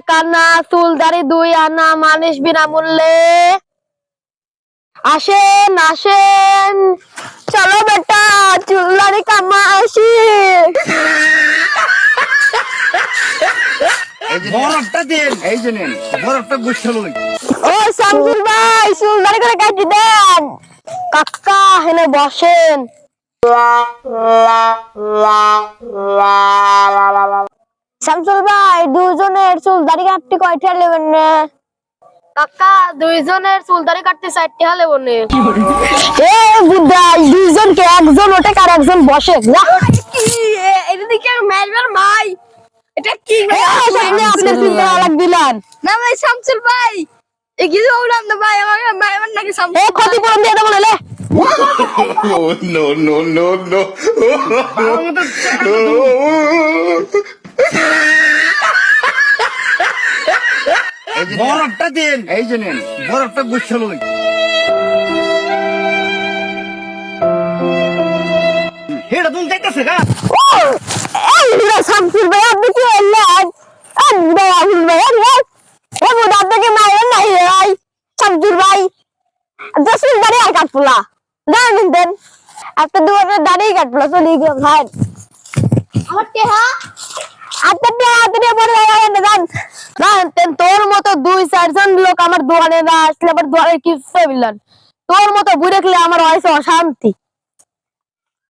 এক আনা চুলদারি দুই আনা মানুষ বিনামূল্যে। আসেন আসেন। চলো বেটা চুলদারি কামা আসি। বরফটা দেন। এই যে নেন বরফটা গুছাল ও শামসুল ভাই চুলদারি করে কাটি দেন। কাকা হেনে বসেন। শামসুল ভাই দুজনের চুলদারি কাটতে কয়টা নেবেন না? কাকা দুইজনের চুলদারি কাটতে চারটে হালে বনে এ বুদ্ধা দুইজন কে একজন ওটা আর একজন বসে। যা এটা দিকে মারবার ভাই। এটা কি এ, আলাগ দিলেন না ভাই শামসুল ভাই। এগিয়ে বললাম না ভাই মারবার নাকি এ শামসুল ক্ষতিপূরণ দিয়ে দেবো নালে Oh no no no বরফটা দেন। এই যে নেন। বরফটা গুছাল হেটা তুমি দেখতেছে গা। শামসুল ভাই আপনি কি বললেন রাহুল ভাই। এই বুড়া আপনাকে মারেন নাই ভাই শামসুল ভাই দশ মিনিট দাঁড়িয়ে আর কাটপুলা জানেন দেন আপনার দুয়ারে দাঁড়িয়ে কাটপুলা চলে গিয়ে ভাই আমার টেহা। আপনার দিয়ে হাতে নিয়ে পড়ে যাবেন না জান জানতেন তোর মতো দুই চারজন লোক আমার দোকানে না আসলে আমার দোকানে কি তোর মতো বুড়ে আমার হয়েছে অশান্তি।